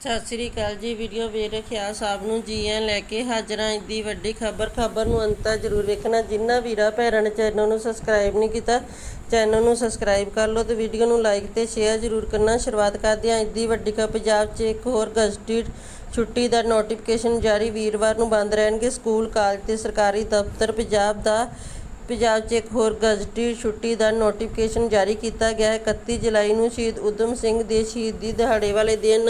ਸਤਿ ਸ੍ਰੀ ਅਕਾਲ ਜੀ ਵੀਡੀਓ ਵੇਖ ਰੱਖਿਆ ਸਾਹਿਬ ਨੂੰ ਜੀ ਐ ਲੈ ਕੇ ਹਾਜ਼ਰਾਂ ਦੀ ਵੱਡੀ ਖਬਰ ਖਬਰ ਨੂੰ ਅੰਤ ਜ਼ਰੂਰ ਵੇਖਣਾ। ਜਿੰਨਾ ਵੀਰਾ ਭੈਣਾਂ ਨੇ ਚੈਨਲ ਨੂੰ ਸਬਸਕ੍ਰਾਈਬ ਨਹੀਂ ਕੀਤਾ, ਚੈਨਲ ਨੂੰ ਸਬਸਕ੍ਰਾਈਬ ਕਰ ਲਓ ਤੇ ਵੀਡੀਓ ਨੂੰ ਲਾਈਕ ਤੇ ਸ਼ੇਅਰ ਜ਼ਰੂਰ ਕਰਨਾ। ਸ਼ੁਰੂਆਤ ਕਰਦੇ ਹਾਂ। ਦੀ ਵੱਡੀ ਖਬਰ, ਪੰਜਾਬ 'ਚ ਇੱਕ ਹੋਰ ਗਜ਼ਟਿਡ ਛੁੱਟੀ ਦਾ ਨੋਟੀਫਿਕੇਸ਼ਨ ਜਾਰੀ। ਵੀਰਵਾਰ ਨੂੰ ਬੰਦ ਰਹਿਣਗੇ ਸਕੂਲ, ਕਾਲਜ ਤੇ ਸਰਕਾਰੀ ਦਫ਼ਤਰ। ਪੰਜਾਬ ਦਾ ਪੰਜਾਬ 'ਚ ਇੱਕ ਹੋਰ ਗਜ਼ਟੀ ਛੁੱਟੀ ਦਾ ਨੋਟੀਫਿਕੇਸ਼ਨ ਜਾਰੀ ਕੀਤਾ ਗਿਆ ਹੈ। 31 ਜੁਲਾਈ ਨੂੰ ਸ਼ਹੀਦ ਉਦਮ ਸਿੰਘ ਦੇ ਸ਼ਹੀਦੀ ਦਿਹਾੜੇ ਵਾਲੇ ਦਿਨ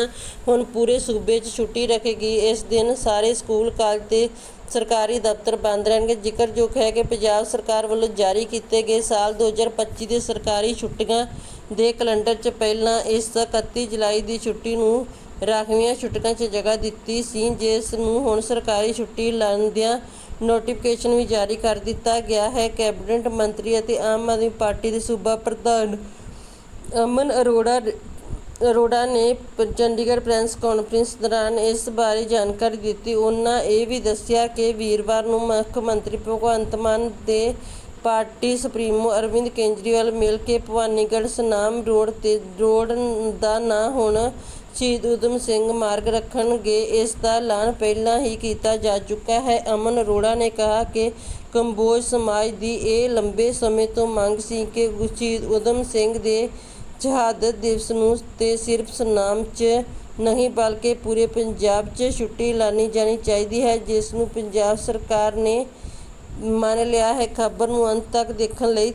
ਹੁਣ ਪੂਰੇ ਸੂਬੇ 'ਚ ਛੁੱਟੀ ਰੱਖੇਗੀ। ਇਸ ਦਿਨ ਸਾਰੇ ਸਕੂਲ, ਕਾਲਜ ਤੇ ਸਰਕਾਰੀ ਦਫ਼ਤਰ ਬੰਦ ਰਹਿਣਗੇ। ਜ਼ਿਕਰਯੋਗ ਹੈ ਕਿ ਪੰਜਾਬ ਸਰਕਾਰ ਵੱਲੋਂ ਜਾਰੀ ਕੀਤੇ ਗਏ ਸਾਲ 2025 ਦੇ ਸਰਕਾਰੀ ਛੁੱਟੀਆਂ ਦੇ ਕੈਲੰਡਰ 'ਚ ਪਹਿਲਾਂ ਇਸ 31 ਜੁਲਾਈ ਦੀ ਛੁੱਟੀ ਨੂੰ ਰਾਖਵੀਆਂ ਛੁੱਟੀਆਂ 'ਚ ਜਗ੍ਹਾ ਦਿੱਤੀ ਸੀ। ਜਿਸ ਨੂੰ ਹੁਣ ਸਰਕਾਰੀ ਛੁੱਟੀ ਲਾਉਂਦਿਆਂ ਨੋਟੀਫਿਕੇਸ਼ਨ ਵੀ ਜਾਰੀ ਕਰ ਦਿੱਤਾ ਗਿਆ ਹੈ। ਕੈਬਨਿਟ ਮੰਤਰੀ ਅਤੇ ਆਮ ਆਦਮੀ ਪਾਰਟੀ ਦੇ ਸੂਬਾ ਪ੍ਰਧਾਨ ਅਮਨ ਅਰੋੜਾ ਅਰੋੜਾ ਨੇ ਚੰਡੀਗੜ੍ਹ ਪ੍ਰੈਸ ਕਾਨਫਰੰਸ ਦੌਰਾਨ ਇਸ ਬਾਰੇ ਜਾਣਕਾਰੀ ਦਿੱਤੀ। ਉਹਨਾਂ ਇਹ ਵੀ ਦੱਸਿਆ ਕਿ ਵੀਰਵਾਰ ਨੂੰ ਮੁੱਖ ਮੰਤਰੀ ਭਗਵੰਤ ਮਾਨ ਦੇ ਪਾਰਟੀ ਸੁਪਰੀਮੋ ਅਰਵਿੰਦ ਕੇਜਰੀਵਾਲ ਮਿਲ ਕੇ ਭਵਾਨੀਗੜ੍ਹ ਸਨਾਮ ਰੋਡ ਤੇ, ਰੋਡ ਦਾ ਨਾਂ ਹੁਣ ਸ਼ਹੀਦ ਊਧਮ ਸਿੰਘ ਮਾਰਗ ਰੱਖਣਗੇ। ਇਸ ਦਾ ਐਲਾਨ ਪਹਿਲਾਂ ਹੀ ਕੀਤਾ ਜਾ ਚੁੱਕਾ ਹੈ। ਅਮਨ ਅਰੋੜਾ ਨੇ ਕਿਹਾ ਕਿ ਕੰਬੋਜ ਸਮਾਜ ਦੀ ਇਹ ਲੰਬੇ ਸਮੇਂ ਤੋਂ ਮੰਗ ਸੀ ਕਿ ਸ਼ਹੀਦ ਊਧਮ ਸਿੰਘ ਦੇ ਸ਼ਹਾਦਤ ਦਿਵਸ ਨੂੰ ਤੇ ਸਿਰਫ ਸਨਾਮ 'ਚ ਨਹੀਂ ਬਲਕਿ ਪੂਰੇ ਪੰਜਾਬ 'ਚ ਛੁੱਟੀ ਲਾਣੀ ਜਾਣੀ ਚਾਹੀਦੀ ਹੈ, ਜਿਸ ਨੂੰ ਪੰਜਾਬ ਸਰਕਾਰ ਨੇ ਮੰਨ ਲਿਆ ਹੈ ਖਬਰ ਨੂੰ ਅੰਤ ਤੱਕ ਦੇਖਣ ਲਈ